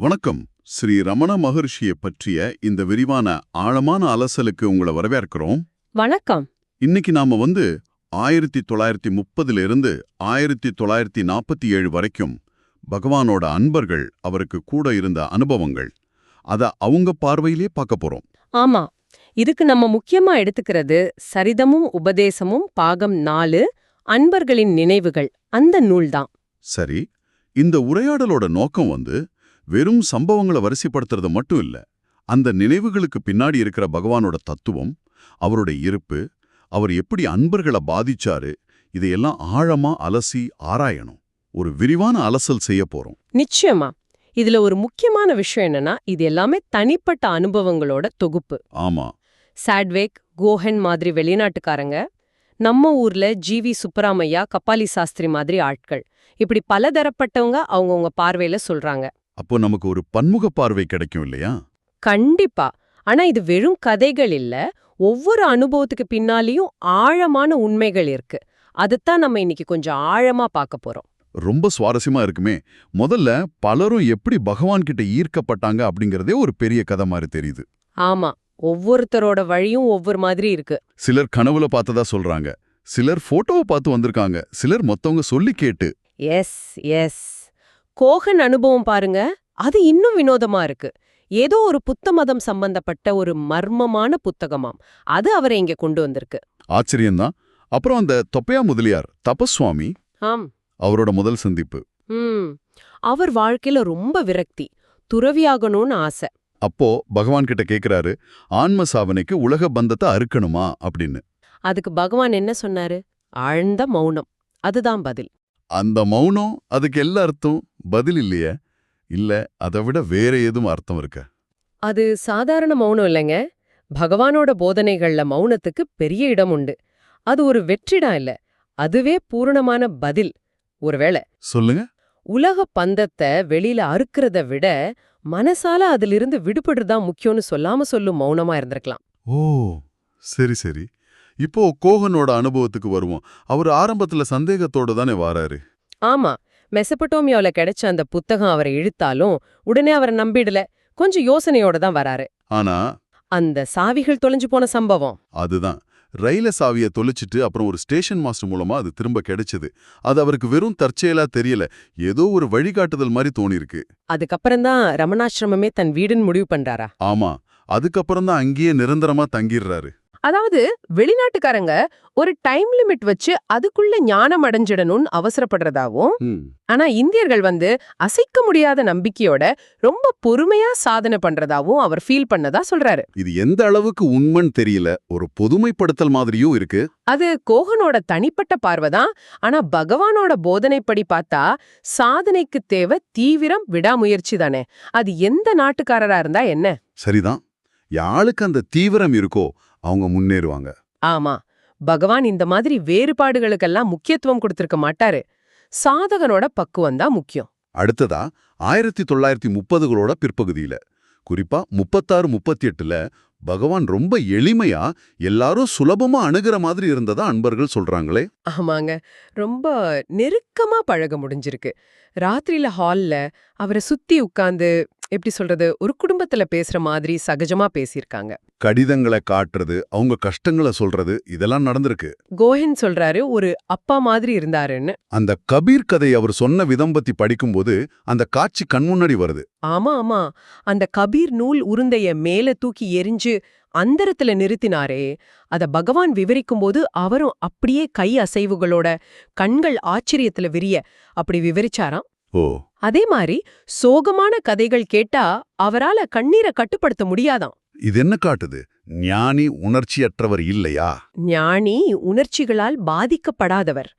வணக்கம். ஸ்ரீ ரமண மகர்ஷியை பற்றிய இந்த விரிவான ஆழமான அலசலுக்கு உங்களை வரவேற்கிறோம். வணக்கம். இன்னைக்கு நாம வந்து ஆயிரத்தி தொள்ளாயிரத்தி முப்பதுல இருந்து ஆயிரத்தி தொள்ளாயிரத்தி நாற்பத்தி ஏழு வரைக்கும் பகவானோட அன்பர்கள் அவருக்கு கூட இருந்த அனுபவங்கள் அத அவங்க பார்வையிலே பார்க்க போறோம். ஆமா. இதுக்கு நம்ம முக்கியமா எடுத்துக்கிறது சரிதமும் உபதேசமும் பாகம் நாலு அன்பர்களின் நினைவுகள் அந்த நூல்தான். சரி. இந்த உரையாடலோட நோக்கம் வந்து வெறும் சம்பவங்களை வரிசைப்படுத்துறது மட்டும் இல்ல அந்த நினைவுகளுக்கு பின்னாடி இருக்கிற பகவானோட தத்துவம் அவரோட இருப்பு அவர் எப்படி அன்பர்களை பாதிச்சாரு இதையெல்லாம் ஆழமா அலசி ஆராயணும். ஒரு விரிவான அலசல் செய்ய போறோம். நிச்சயமா. இதுல ஒரு முக்கியமான விஷயம் என்னன்னா இது எல்லாமே தனிப்பட்ட அனுபவங்களோட தொகுப்பு. ஆமா. சாட்வேக் கோஹன் மாதிரி வெளிநாட்டுக்காரங்க நம்ம ஊர்ல ஜிவி சுப்பராமையா கபாலி சாஸ்திரி மாதிரி ஆட்கள். இப்படி பலதரப்பட்டவங்க அவங்கவங்க பார்வையில சொல்றாங்க. அப்போ நமக்கு ஒரு பன்முக பார்வை கிடைக்கும் இல்லையா? கண்டிப்பா. ஆனா இது வெறும் கதைகள் இல்ல. ஒவ்வொரு அனுபவத்துக்கு பின்னாலேயும் ஆழமான உண்மைகள் இருக்கு. அதுதான் நம்ம இன்னைக்கு கொஞ்சம் ஆழமா பார்க்க போறோம். ரொம்ப சுவாரஸ்யமா இருக்குமே. முதல்ல பலரும் எப்படி பகவான் கிட்ட ஈர்க்கப்பட்டாங்க அப்படிங்கறதே ஒரு பெரிய கதை மாதிரி தெரியுது. ஆமா. ஒவ்வொருத்தரோட வழியும் ஒவ்வொரு மாதிரி இருக்கு. சிலர் கனவுல பார்த்ததா சொல்றாங்க. சிலர் போட்டோவை பார்த்து வந்திருக்காங்க. சிலர் மொத்தவங்க சொல்லி கேட்டு. எஸ் எஸ் கோகன் அனுபவம் பாருங்க. அது இன்னும் வினோதமா இருக்கு. ஏதோ ஒரு புத்த மதம் சம்பந்தப்பட்ட ஒரு மர்மமான புத்தகமாம். அது அவரை இங்க கொண்டு வந்திருக்கு. ஆச்சரியம்தான். அப்புறம் அந்த தொப்பையா முதலியார் தபஸ்வாமி ஆம். அவரோட முதல் சந்திப்பு. அவர் வாழ்க்கையில ரொம்ப விரக்தி. துறவியாகணும்னு ஆசை. அப்போ பகவான் கிட்ட கேக்குறாரு ஆன்ம சாவனைக்கு உலக பந்தத்தை அறுக்கணுமா? அப்படின்னு. அதுக்கு பகவான் என்ன சொன்னாரு? ஆழ்ந்த மௌனம். அதுதான் பதில். அந்த மௌனம் அதுக்கு எல்லா அர்த்தம் பதில் இல்லையே? இல்ல அதை விட வேற ஏதும் அர்த்தம் இருக்க? அது சாதாரண மௌனம் இல்லைங்க. பகவானோட போதனைகள்ல மௌனத்துக்கு பெரிய இடம் உண்டு. அது ஒரு வெற்றிடம் இல்ல அதுவே பூரணமான பதில். ஒருவேளை சொல்லுங்க. உலக பந்தத்தை வெளியில அறுக்கிறத விட மனசால அதிலிருந்து விடுபடுறதா முக்கியம்னு சொல்லாம சொல்லும் மௌனமா இருந்திருக்கலாம். ஓ சரி சரி. இப்போ கோகனோட அனுபவத்துக்கு வருவோம். அவர் ஆரம்பத்துல சந்தேகத்தோட தானே வாராரு. ஆமா. மெசபட்டோமியாவுல கிடைச்ச அந்த புத்தகம் அவரை இழுத்தாலும் உடனே அவரை நம்பிடல. கொஞ்சம் யோசனையோட தான் வராரு. ஆனா அந்த சாவிகள் தொலைஞ்சு போன சம்பவம். அதுதான். ரயில சாவிய தொலைச்சிட்டு அப்புறம் ஒரு ஸ்டேஷன் மாஸ்டர் மூலமா அது திரும்ப கிடைச்சது. அது அவருக்கு வெறும் தற்செயலா தெரியல. ஏதோ ஒரு வழிகாட்டுதல் மாதிரி தோணிருக்கு. அதுக்கப்புறம் தான் ரமணாசிரமமே தன் வீடுன்னு முடிவு பண்றாரா? ஆமா. அதுக்கப்புறம் தான் அங்கேயே நிரந்தரமா தங்கிடுறாரு. அதாவது வெளிநாட்டுக்காரங்க ஒரு டைம் லிமிட் வச்சு அதுக்குள்ள ஞானம் அடைஞ்சிடணும்னு அவசரப்படுறதாவும் ஆனா இந்தியர்கள் வந்து அசைக்க முடியாத நம்பிக்கையோட ரொம்ப பொறுமையா சாதனை பண்றதாவும் அவர் ஃபீல் பண்ணதா சொல்றாரு. இது எந்த அளவுக்கு உண்மைன்னு தெரியல. ஒரு பொதுமைப்படுத்தல் மாதிரியும் இருக்கு. அது கோகனோட தனிப்பட்ட பார்வைதான் ஆனா பகவானோட போதனைப்படி பார்த்தா சாதனைக்கு தேவை தீவிரம் விடாமுயற்சி தானே. அது எந்த நாட்டுக்காரரா இருந்தா என்ன? சரிதான். யாளுக்கு அந்த தீவிரம் இருக்கோ அவங்க முன்னேறுவாங்க. ஆமா. பகவான் இந்த மாதிரி வேறுபாடுகளுக்கெல்லாம் முக்கியத்துவம் கொடுத்திருக்க மாட்டாரு. சாதகனோட பக்குவம் தான் முக்கியம். அடுத்ததா ஆயிரத்தி தொள்ளாயிரத்தி முப்பதுகளோட பிற்பகுதியில. குறிப்பா முப்பத்தாறு முப்பத்தி எட்டுல பகவான் ரொம்ப எளிமையா எல்லாரும் சுலபமா அணுகிற மாதிரி இருந்ததா அன்பர்கள் சொல்றாங்களே? ஆமாங்க. ரொம்ப நெருக்கமா பழக முடிஞ்சிருக்கு. ராத்திரியில ஹால்ல அவரை சுத்தி உட்கார்ந்து எப்படி சொல்றது ஒரு குடும்பத்துல பேசுற மாதிரி சகஜமா பேசியிருக்காங்க. கடிதங்களை காட்டுறது அவங்க கஷ்டங்களை சொல்றது இதெல்லாம் நடந்திருக்கு. கோஹன் சொல்றாரு ஒரு அப்பா மாதிரி இருந்தாருன்னு. அந்த கபீர் கதை அவர் சொன்ன விதம் பத்தி படிக்கும்போது அந்த காட்சி கண்முன்னாடி வருது. ஆமா ஆமா. அந்த கபீர் நூல் உருந்தைய மேல தூக்கி எரிஞ்சு அந்தரத்துல நிறுத்தினாரே. அத பகவான் விவரிக்கும்போது அவரும் அப்படியே கை அசைவுகளோட கண்கள் ஆச்சரியத்துல விரிய அப்படி விவரிச்சாராம். ஓ. அதே மாதிரி சோகமான கதைகள் கேட்டா அவரால கண்ணீரை கட்டுப்படுத்த முடியாதாம். இது என்ன காட்டுது? ஞானி உணர்ச்சியற்றவர் இல்லையா? ஞானி உணர்ச்சிகளால் பாதிக்கப்படாதவர்.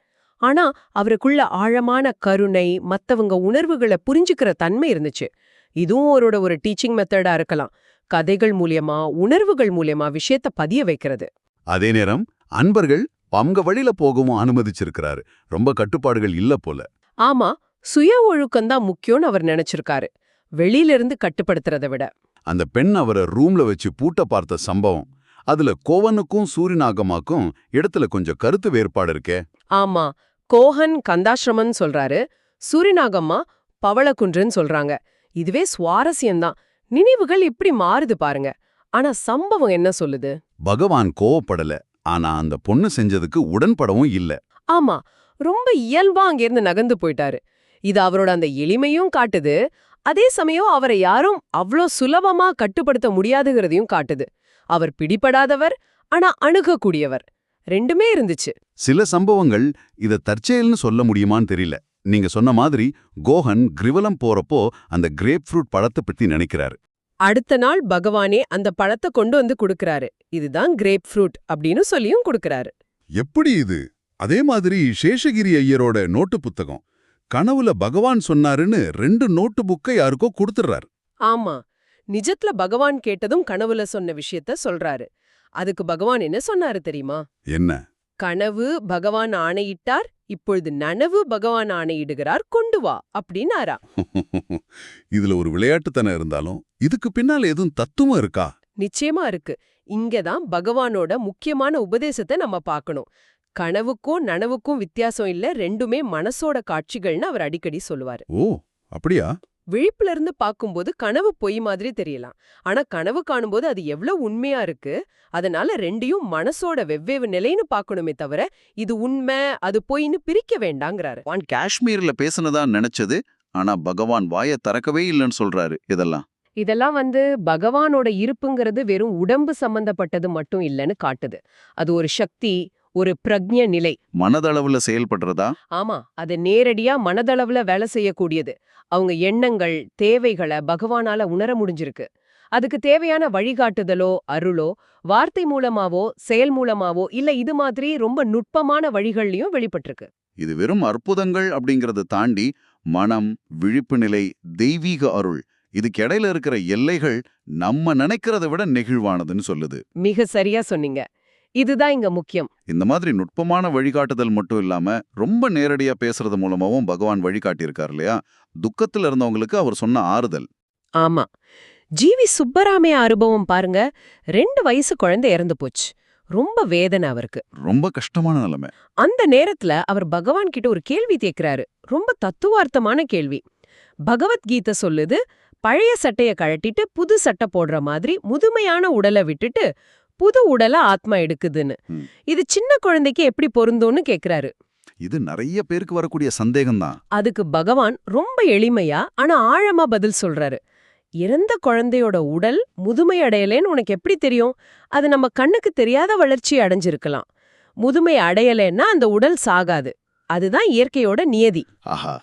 ஆனா அவருக்குள்ள ஆழமான கருணை மத்தவங்க உணர்வுகளை புரிஞ்சுக்கிற தன்மை இருந்துச்சு. இதுவும் அவரோட ஒரு டீச்சிங் மெத்தடா இருக்கலாம். கதைகள் மூலியமா உணர்வுகள் மூலியமா விஷயத்த பதிய வைக்கிறது. அதே நேரம் அன்பர்கள் அவங்க வழியில போகவும் அனுமதிச்சிருக்கிறாரு. ரொம்ப கட்டுப்பாடுகள் இல்ல போல. ஆமா சுய ஒழுக்கம்தான் முக்கியம்னு அவர் நினைச்சிருக்காரு. வெளியில இருந்து கட்டுப்படுத்துறதை விட. அந்த பெண் அவரை ரூம்ல வச்சு பூட்ட பார்த்த சம்பவம். அதுல கோவனுக்கும் சூரியநாகமாக்கும் இடத்துல கொஞ்சம் கருத்து வேறுபாடு இருக்கே. ஆமா கோஹன் கந்தாசிரமன் சொல்றாரு சூரிநாகம்மா பவளக்குன்றுன்னு சொல்றாங்க. இதுவே சுவாரஸ்யம்தான். நினைவுகள் இப்படி மாறுது பாருங்க. ஆனா சம்பவம் என்ன சொல்லுது? பகவான் கோவப்படல ஆனா அந்த பொண்ணு செஞ்சதுக்கு உடன்படவும் இல்ல. ஆமா ரொம்ப இயல்பா அங்கிருந்து நகர்ந்து போயிட்டாரு. இது அவரோட அந்த எளிமையும் காட்டுது அதே சமயம் அவரை யாரும் அவ்ளோ சுலபமா கட்டுப்படுத்த முடியாதுங்கிறதையும் காட்டுது. அவர் பிடிபடாதவர் ஆனா அணுகக்கூடியவர். ரெண்டுமே இருந்துச்சு. சில சம்பவங்கள் இத தற்செயல்னு சொல்ல முடியுமான்னு தெரியல. நீங்க சொன்ன மாதிரி கோஹன் கிரிவலம் போறப்போ அந்த கிரேப் ஃப்ரூட் பழத்தை பத்தி நினைக்கிறாரு. அடுத்த நாள் பகவானே அந்த பழத்தை கொண்டு வந்து கொடுக்கறாரு. இதுதான் கிரேப் ஃப்ரூட் அப்படின்னு சொல்லியும் கொடுக்கறாரு. எப்படி இது? அதே மாதிரி சேஷகிரி ஐயரோட நோட்டு புத்தகம். கனவுல பகவான் சொன்னாருன்னு ரெண்டு நோட்டு புக்கை யாருக்கோ கொடுத்துடுறாரு ஆமா நிஜத்துல பகவான் கேட்டதும் கனவுல சொன்ன விஷயத்த சொல்றாரு. அதுக்கு பகவான் என்ன சொன்னாரு தெரியுமா? என்ன? கனவு பகவான் ஆணையிட்டார் இப்பொழுது நனவு பகவான் ஆணையிடுகிறார் கொண்டு வா அப்படின்னாரா. இதுல ஒரு விளையாட்டுத்தனம் இருந்தாலும் இதுக்கு பின்னால எதுவும் தத்துவம் இருக்கா? நிச்சயமா இருக்கு. இங்கதான் பகவானோட முக்கியமான உபதேசத்தை நம்ம பார்க்கணும். கனவுக்கும் நனவுக்கும் வித்தியாசம் இல்ல ரெண்டுமே மனசோட காட்சிகள்னு அவர் அடிக்கடி சொல்லுவாரு. ஓ அப்படியா? விழிப்புல இருந்து பார்க்கும்போது கனவு பொய் மாதிரி தெரியலாம். ஆனா கனவு காணும்போது அது எவ்வளவு உண்மையா இருக்கு அதனால ரெண்டையும் மனசோட வெவ்வேறு நிலைன்னு பார்க்கணுமே தவிர இது உண்மை அது பொய்ன்னு பிரிக்க வேண்டாங்கிறாரு. வான் காஷ்மீர்ல பேசுனதா நினைச்சது ஆனா பகவான் வாயை திறக்கவே இல்லைன்னு சொல்றாரு இதெல்லாம். இதெல்லாம் வந்து பகவானோட இருப்புங்கிறது வெறும் உடம்பு சம்பந்தப்பட்டது மட்டும் இல்லைன்னு காட்டுது. அது ஒரு சக்தி ஒரு பிரக்ஞ நிலை. மனதளவுல செயல்படுறதா? ஆமா அது நேரடியா மனதளவுல வேலை செய்யக்கூடியது. அவங்க எண்ணங்கள் தேவைகளை பகவானால உணர முடிஞ்சிருக்கு. அதுக்கு தேவையான வழிகாட்டுதலோ அருளோ வார்த்தை மூலமாவோ செயல் மூலமாவோ இல்ல இது மாதிரி ரொம்ப நுட்பமான வழிகள்லயும் வெளிப்பட்டிருக்கு. இது வெறும் அற்புதங்கள் அப்படிங்கறத தாண்டி மனம் விழிப்பு நிலை தெய்வீக அருள் இதுக்கு இடையில இருக்கிற எல்லைகள் நம்ம நினைக்கிறத விட நெகிழ்வானதுன்னு சொல்லுது. மிக சரியா சொன்னீங்க. இதுதான் இங்க முக்கியம். இந்த மாதிரி நுட்பமான வழிகாட்டுதல் மட்டும் இல்லாம ரொம்ப நேரடியா பேசுறது மூலமாவும் பகவான் வழிகாட்டியிருக்கார் இல்லையா? துக்கத்துல இருந்தவங்களுக்கு அவர் சொன்ன ஆறுதல். ஆமா. ஜிவி சுப்பராமைய அனுபவம் பாருங்க ரெண்டு வயசு குழந்தை இறந்து போச்சு. ரொம்ப வேதனை அவருக்கு. ரொம்ப கஷ்டமான நிலைமை. அந்த நேரத்துல அவர் பகவான் கிட்ட ஒரு கேள்வி கேக்குறாரு. ரொம்ப தத்துவார்த்தமான கேள்வி. பகவத்கீதை சொல்லுது பழைய சட்டைய கழட்டிட்டு புது சட்டை போடுற மாதிரி முதுமையான உடலை விட்டுட்டு புது உடலை ஆத்மா எடுக்குதுன்னு. இது சின்ன குழந்தைக்கு எப்படி பொருந்தும்னு கேக்குறாரு. இது நிறைய பேருக்கு வரக்கூடிய சந்தேகம்தான். அதுக்கு பகவான் ரொம்ப எளிமையா ஆனா ஆழமா பதில் சொல்றாரு. இறந்த குழந்தையோட உடல் முதுமை அடையலேன்னு உனக்கு எப்படி தெரியும்? அது நம்ம கண்ணுக்கு தெரியாத வளர்ச்சி அடைஞ்சிருக்கலாம். முதுமை அடையலைன்னா அந்த உடல் சாகாது. அதுதான் இயற்கையோட நியதி. ஆஹா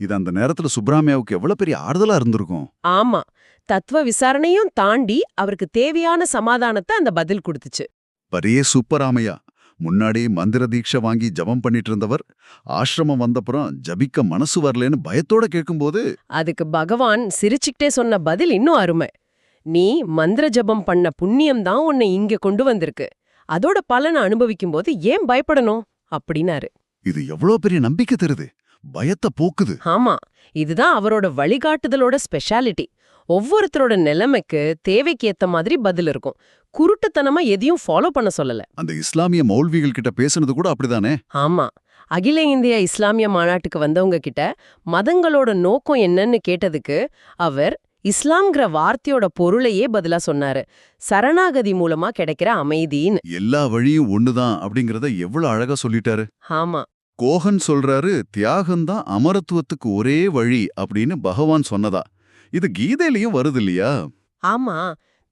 இது அந்த நேரத்துல சுப்ராமியாவுக்கு எவ்வளவு பெரிய ஆறுதலா இருந்திருக்கும். ஆமா தத்துவ விசாரணையும் தாண்டி அவருக்கு தேவையான சமாதானத்தை அந்த பதில் கொடுத்துச்சு. பரியே சூப்பராமையா. முன்னாடி மந்திர தீட்சை வாங்கி ஜபம் பண்ணிட்டு இருந்தவர் ஆசிரமம் வந்தப்புறம் ஜபிக்க மனசு வரலன்னு பயத்தோட கேட்கும்போது அதுக்கு பகவான் சிரிச்சுக்கிட்டே சொன்ன பதில் இன்னும் அருமை. நீ மந்திர ஜபம் பண்ண புண்ணியம் தான் உன்னை இங்க கொண்டு வந்திருக்கு. அதோட பலனை அனுபவிக்கும் போது ஏன் பயப்படணும்? அப்படின்னாரு. இது எவ்வளோ பெரிய நம்பிக்கை தருது. பயத்தை போக்குது. ஆமா. இதுதான் அவரோட வழிகாட்டுதலோட ஸ்பெஷாலிட்டி ஒவ்வொருத்தரோட நிலைமைக்கு தேவைக்கு ஏத்த மாதிரி பதில் இருக்கும். குருட்டுத்தனமா எதையும் ஃபாலோ பண்ண சொல்லல. அந்த இஸ்லாமிய மௌல்விகள் கிட்ட பேசுனது கூட அப்படிதானே? ஆமா. அகில இந்திய இஸ்லாமிய மாநாட்டுக்கு வந்தவங்க கிட்ட மதங்களோட நோக்கம் என்னன்னு கேட்டதுக்கு அவர் இஸ்லாம்ங்கிற வார்த்தையோட பொருளையே பதிலா சொன்னாரு. சரணாகதி மூலமா கிடைக்கிற அமைதின்னு. எல்லா வழியும் ஒண்ணுதான் அப்படிங்கறத எவ்வளவு அழகா சொல்லிட்டாரு. ஆமா. கோஹன் சொல்றாரு தியாகம்தான் அமரத்துவத்துக்கு ஒரே வழி அப்படின்னு பகவான் சொன்னதா? இது கீதையிலயும் வருது இல்லையா ஆமா.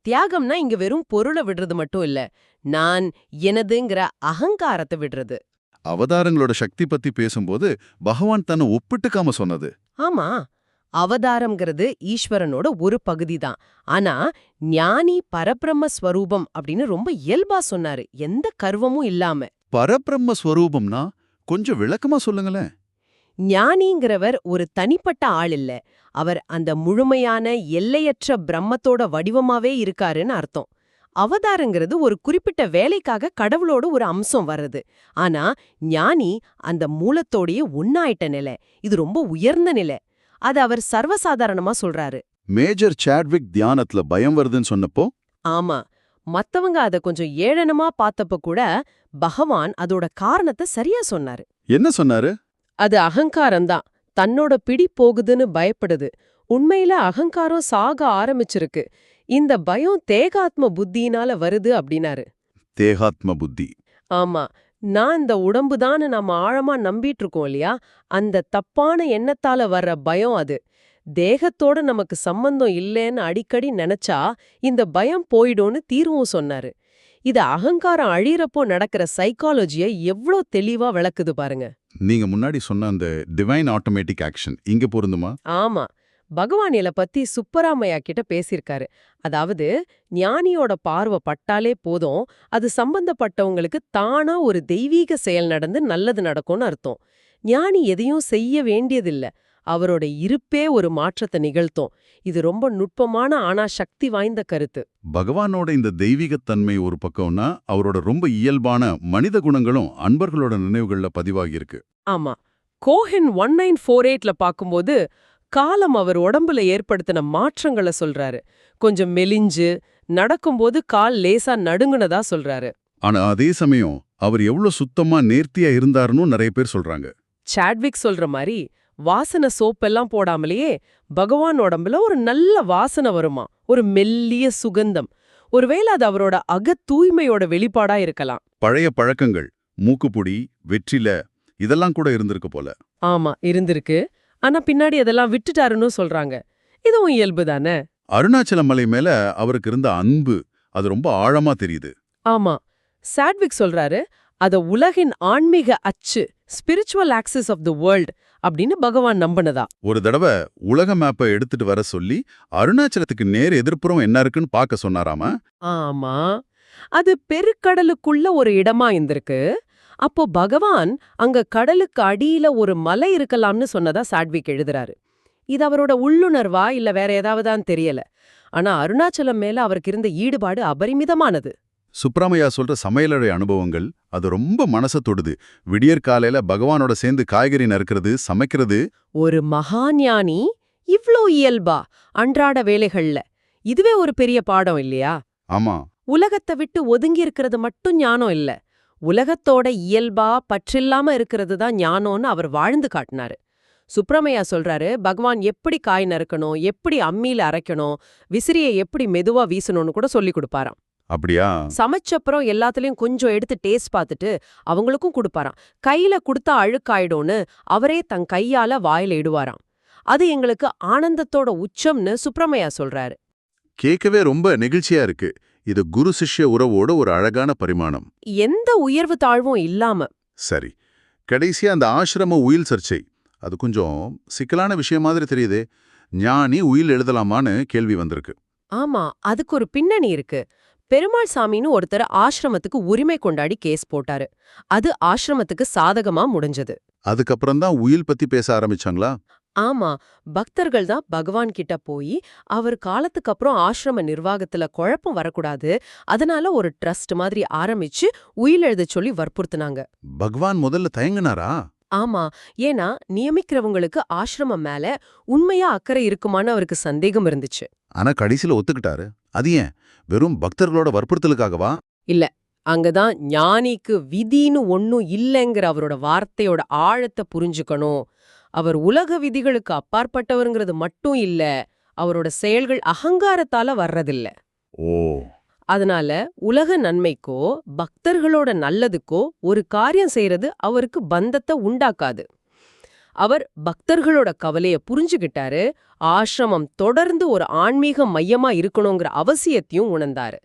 தியாகம்னா இங்க வெறும் பொருளை விடுறது மட்டும் இல்ல. நான் எனதுங்கிற அகங்காரத்தை விடுறது. அவதாரங்களோட சக்தி பத்தி பேசும்போது பகவான் தன்னை ஒப்பிட்டுக்காம சொன்னது. ஆமா. அவதாரம்ங்கிறது ஈஸ்வரனோட ஒரு பகுதி தான். ஆனா ஞானி பரபிரம்ம ஸ்வரூபம் அப்படின்னு ரொம்ப இயல்பா சொன்னாரு. எந்த கர்வமும் இல்லாம. பரபிரம்ம ஸ்வரூபம்னா கொஞ்சம் விளக்கமா சொல்லுங்களேன். ஞானிங்கிறவர் ஒரு தனிப்பட்ட ஆள் இல்ல. அவர் அந்த முழுமையான எல்லையற்ற பிரம்மத்தோட வடிவமாவே இருக்காருன்னு அர்த்தம். அவதாரங்கிறது ஒரு குறிப்பிட்ட வேலைக்காக கடவுளோட ஒரு அம்சம் வர்றது. ஆனா ஞானி அந்த மூலத்தோடயே ஒன்னாயிட்ட நிலை. இது ரொம்ப உயர்ந்த நிலை. அது அவர் சர்வசாதாரணமா சொல்றாரு. மேஜர் சாட்விக் தியானத்துல பயம் வருதுன்னு சொன்னப்போ? ஆமா. மத்தவங்க அத கொஞ்சம் ஏளனமா பார்த்தப்ப கூட பகவான் அதோட காரணத்தை சரியா சொன்னாரு. என்ன சொன்னாரு? அது அகங்காரம்தான். தன்னோட பிடி போகுதுன்னு பயப்படுது. உண்மையில அகங்காரம் சாக ஆரம்பிச்சிருக்கு. இந்த பயம் தேகாத்ம புத்தியினால வருது அப்படின்னாரு. தேகாத்ம புத்தி. ஆமா. நான் இந்த உடம்பு தான் நம்ம ஆழமா நம்பிட்டு இருக்கோம் இல்லையா? அந்த தப்பான எண்ணத்தால வர்ற பயம் அது. தேகத்தோட நமக்கு சம்பந்தம் இல்லைன்னு அடிக்கடி நினைச்சா இந்த பயம் போயிடும்னு தீர்வும் சொன்னாரு. இது அகங்காரம் அழியறப்போ நடக்கிற சைக்காலஜிய எவ்ளோ தெளிவா விளக்குது பாருங்க. நீங்க முன்னாடி சொன்ன அந்த டிவைன் ஆட்டோமேட்டிக் ஆக்ஷன் இங்க பொருந்துமா? ஆமா. பகவான் இல பத்தி சுப்பராமையா கிட்ட பேசியிருக்காரு. அதாவது ஞானியோட பார்வை பட்டாலே போதும் அது சம்பந்தப்பட்டவங்களுக்கு தானா ஒரு தெய்வீக செயல் நடந்து நல்லது நடக்கும்னு அர்த்தம். ஞானி எதையும் செய்ய வேண்டியதில்ல. அவரோட இருப்பே ஒரு மாற்றத்தை நிகழ்த்தும். இது ரொம்ப நுட்பமான ஆனா சக்தி வாய்ந்த கருத்து. பகவானோட இந்த தெய்வீகத்தன்மை ஒரு பக்கம்னா அவரோட ரொம்ப இயல்பான மனித குணங்களும் அன்பர்களோட நினைவுகள்ல பதிவாகி இருக்கு ஆமா. கோஹென் ஒன் நைன் ஃபோர் எயிட்ல பார்க்கும்போது காலம் அவர் உடம்புல ஏற்படுத்தின மாற்றங்களை சொல்றாரு. கொஞ்சம் மெலிஞ்சு நடக்கும்போது கால் லேசா நடுங்குனதா சொல்றாரு. ஆனா அதே சமயம் அவர் எவ்வளவு சுத்தமா நேர்த்தியா இருந்தாருன்னு நிறைய பேர் சொல்றாங்க. சாட்விக் சொல்ற மாதிரி வாசனை சோப்பெல்லாம் போடாமலேயே பகவான் உடம்புல ஒரு நல்ல வாசனை வருமா? ஒரு மெல்லிய சுகந்தம். ஒருவேளை அது அவரோட அக தூய்மையோட வெளிப்பாடா இருக்கலாம். பழைய பழக்கங்கள் மூக்குப்புடி வெற்றில இதெல்லாம் கூட இருந்திருக்கு போல. ஆமா இருந்திருக்கு. ஆனா பின்னாடி அதெல்லாம் விட்டுட்டாருன்னு சொல்றாங்க. இதுவும் இயல்பு தானே? அருணாச்சல மலை மேல அவருக்கு இருந்த அன்பு அது ரொம்ப ஆழமா தெரியுது. ஆமா. சாட்விக் சொல்றாரு அத உலகின் ஆன்மீக அச்சு spiritual axis of the world அப்படின்னு பகவான் நம்பினதா? ஒரு தடவை உலக மேப்பை எடுத்துட்டு வர சொல்லி அருணாச்சலத்துக்கு நேர் எதிர்ப்புறம் என்ன இருக்குன்னு பார்க்க சொன்னாராமா? ஆமா. அது பெருக்கடலுக்குள்ள ஒரு இடமா இருந்திருக்கு. அப்போ பகவான் அங்க கடலுக்கு அடியில ஒரு மலை இருக்கலாம்னு சொன்னதா சாட்விக் எழுதுறாரு. இது அவரோட உள்ளுணர்வா இல்ல வேற ஏதாவதான் தெரியல. ஆனா அருணாச்சலம் மேல அவருக்கு இருந்த ஈடுபாடு அபரிமிதமானது. சுப்ராமையா சொல்ற சமையலறை அனுபவங்கள் அது ரொம்ப மனச தொடுது. விடியற் காலையில பகவானோட சேர்ந்து காய்கறி நறுக்கிறது சமைக்கிறது. ஒரு மகாஞானி இவ்ளோ இயல்பா அன்றாட வேலைகள்ல. இதுவே ஒரு பெரிய பாடம் இல்லையா? ஆமா. உலகத்தை விட்டு ஒதுங்கி இருக்கிறது மட்டும் ஞானம் இல்ல. உலகத்தோட இயல்பா பற்றில்லாம இருக்கிறது தான் ஞானம்னு அவர் வாழ்ந்து காட்டினாரு. சுப்ரமையா சொல்றாரு பகவான் எப்படி காய் நறுக்கணும் எப்படி அம்மியில அரைக்கணும் விசிறியை எப்படி மெதுவா வீசணும்னு கூட சொல்லி கொடுப்பாராம். அப்படியா? சமைச்சப்புறம் எல்லாத்துலயும் கொஞ்சம் எடுத்து டேஸ்ட் பார்த்துட்டு அவங்களுக்கும் கொடுப்பாராம். கையில கொடுத்தா அழுக்காயிடும்னு அவரே தன் கையால வாயில இடுவாராம். அது எங்களுக்கு ஆனந்தத்தோட உச்சம்னு சுப்ரமையா சொல்றாரு. கேட்கவே ரொம்ப நெகிழ்ச்சியா இருக்கு. இது குரு சிஷ்ய உறவோட ஒரு அழகான பரிமாணம். எந்த உயர்வு தாழ்வும் இல்லாம. சரி. கடைசியா அந்த ஆசிரம உயில் சர்ச்சை. அது கொஞ்சம் சிக்கலான விஷயம் மாதிரி தெரியுதே. ஞானி உயில் எழுதலாமான்னு கேள்வி வந்திருக்கு. ஆமா அதுக்கு ஒரு பின்னணி இருக்கு. பெருமாள் சாமின்னு ஒருத்தர் ஆசிரமத்துக்கு உரிமை கொண்டாடி கேஸ் போட்டாரு. அது ஆசிரமத்துக்கு சாதகமா முடிஞ்சது. அதுக்கப்புறம் தான் உயில் பத்தி பேச ஆரம்பிச்சாங்களா? ஆமா பக்தர்கள் தான் பகவான் கிட்ட போய் அவர் காலத்துக்கு அப்புறம் ஆசிரம நிர்வாகத்துல குழப்பம் வரக்கூடாது அதனால ஒரு ட்ரஸ்ட் மாதிரி ஆரம்பிச்சு உயில் எழுத சொல்லி வற்புறுத்துனாங்க. பகவான் முதல்ல தயங்குனாரா? ஆமா ஏன்னா நியமிக்கிறவங்களுக்கு ஆசிரமம் மேல உண்மையா அக்கறை இருக்குமான்னு அவருக்கு சந்தேகம் இருந்துச்சு. ஆனா கடைசியில ஒத்துக்கிட்டாரு. அது ஏன்? வெறும் பக்தர்களோட வற்புறுத்தலுக்காகவா? அங்கதான் ஞானிக்கு விதின்னு ஒன்னும் இல்லைங்கிற அவரோட வார்த்தையோட ஆழத்தை புரிஞ்சுக்கணும். அவர் உலக விதிகளுக்கு அப்பாற்பட்டவருங்கிறது மட்டும் இல்ல அவரோட செயல்கள் அகங்காரத்தால வர்றதில்ல. ஓ. அதனால உலக நன்மைக்கோ பக்தர்களோட நல்லதுக்கோ ஒரு காரியம் செய்யறது அவருக்கு பந்தத்தை உண்டாக்காது. அவர் பக்தர்களோட கவலைய புரிஞ்சுகிட்டாரு. ஆசிரமம் தொடர்ந்து ஒரு ஆன்மீக மையமா இருக்கணுங்கிற அவசியத்தையும் உணர்ந்தாரு.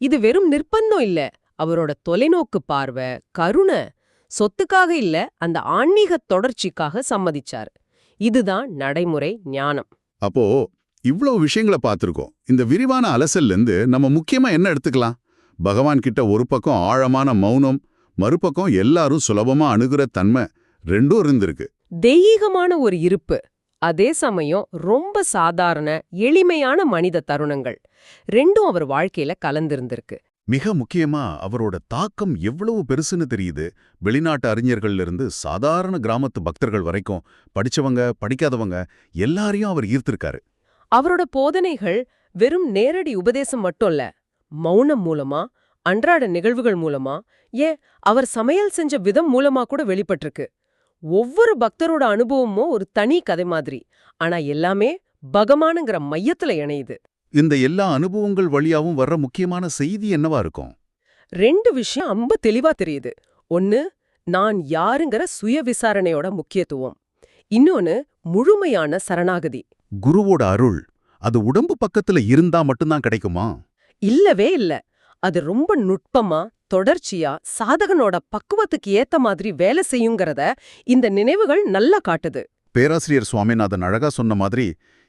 இது வெறும் நிர்பந்தம் இல்ல. அவரோட தொலைநோக்கு பார்வை கருணை சொத்துக்காக இல்ல அந்த ஆன்மீக தொடர்ச்சிக்காக சம்மதிச்சாரு. இதுதான் நடைமுறை ஞானம். அப்போ இவ்வளவு விஷயங்களை பார்த்துருக்கோம் இந்த விரிவான அலசல்ல இருந்து நம்ம முக்கியமா என்ன எடுத்துக்கலாம்? பகவான் கிட்ட ஒரு பக்கம் ஆழமான மௌனம் மறுபக்கம் எல்லாரும் சுலபமா அணுகுற தன்மை ரெண்டும் இருந்திருக்கு. தெய்வீகமான ஒரு இருப்பு. அதே சமயம் ரொம்ப சாதாரண எளிமையான மனித தருணங்கள். ரெண்டும் அவர் வாழ்க்கையில கலந்திருந்திருக்கு. மிக முக்கியமா அவரோட தாக்கம் எவ்வளவு பெருசுன்னு தெரியுது. வெளிநாட்டு அறிஞர்கள்ல இருந்து சாதாரண கிராமத்து பக்தர்கள் வரைக்கும் படிச்சவங்க படிக்காதவங்க எல்லாரையும் அவர் ஈர்த்திருக்காரு. அவரோட போதனைகள் வெறும் நேரடி உபதேசம் மட்டும் இல்ல மௌனம் மூலமா அன்றாட நிகழ்வுகள் மூலமா ஏன் அவர் சமையல் செஞ்ச விதம் மூலமா கூட வெளிப்பட்டிருக்கு. ஒவ்வொரு பக்தரோட அனுபவமும் ஒரு தனி கதை மாதிரி. ஆனா எல்லாமே பகவானுங்கிற மையத்துல இணையுது. இந்த எல்லா அனுபவங்கள் வழியாவும் வர்ற முக்கியமான செய்தி என்னவா இருக்கும்? ரெண்டு விஷயம் ரொம்ப தெளிவா தெரியுது. ஒன்னு நான் யாருங்கிற சுய விசாரணையோட முக்கியத்துவம். இன்னொன்னு முழுமையான சரணாகதி. குருவோட அருள் அது உடம்பு பக்கத்துல இருந்தா மட்டும்தான் கிடைக்குமா? இல்லவே இல்ல. அது ரொம்ப நுட்பமா தொடர்ச்சியா சாதகனோட பக்குவத்துக்கு ஏத்த மாதிரி வேலை செய்யுங்கிறத இந்த நினைவுகள் நல்லா காட்டுது. பேராசிரியர் சுவாமிநாதன் அழகா சொன்ன மாதிரி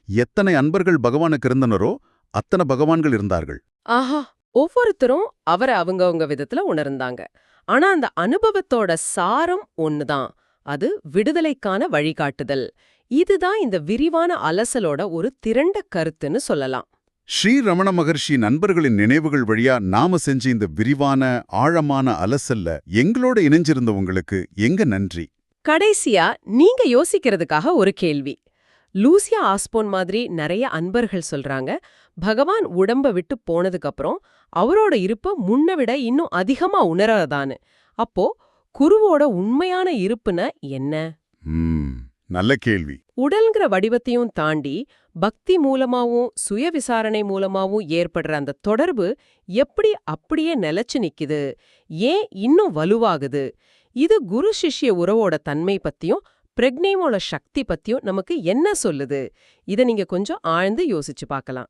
எத்தனை அன்பர்கள் பகவானுக்கு இருந்தனரோ அத்தனை பகவான்கள் இருந்தார்கள். ஆஹா! ஒவ்வொருத்தரும் அவரை அவங்கவங்க விதத்துல உணர்ந்தாங்க. ஆனா அந்த அனுபவத்தோட சாரம் ஒண்ணுதான். அது விடுதலைக்கான வழிகாட்டுதல். இதுதான் இந்த விரிவான அலசலோட ஒரு திரண்ட கருத்துன்னு சொல்லலாம். ஸ்ரீ ரமண மகர்ஷி நண்பர்களின் நினைவுகள் வழியா நாம செஞ்ச இந்த விரிவான ஆழமான அலசல்ல எங்களோட இணைஞ்சிருந்தவங்களுக்கு எங்க நன்றி. கடைசியா நீங்க யோசிக்கிறதுக்காக ஒரு கேள்வி. லூசியா ஆஸ்போன் மாதிரி நிறைய அன்பர்கள் சொல்றாங்க பகவான் உடம்ப விட்டு போனதுக்கு அப்புறம் அவரோட இருப்ப முன்ன விட இன்னும் அதிகமா உணரதான்னு. அப்போ குருவோட உண்மையான இருப்புன என்ன? நல்ல கேள்வி. உடல்ங்கிற வடிவத்தையும் தாண்டி பக்தி மூலமாவும் சுய விசாரணை மூலமாவும் ஏற்படுற அந்த தொடர்பு எப்படி அப்படியே நிலைச்சு நிக்குது? ஏன் இன்னும் வலுவாகுது? இது குரு சிஷ்ய உறவோட தன்மை பத்தியும் பிரக்னேமோட சக்தி பத்தியும் நமக்கு என்ன சொல்லுது? இத நீங்க கொஞ்சம் ஆழ்ந்து யோசிச்சு பார்க்கலாம்.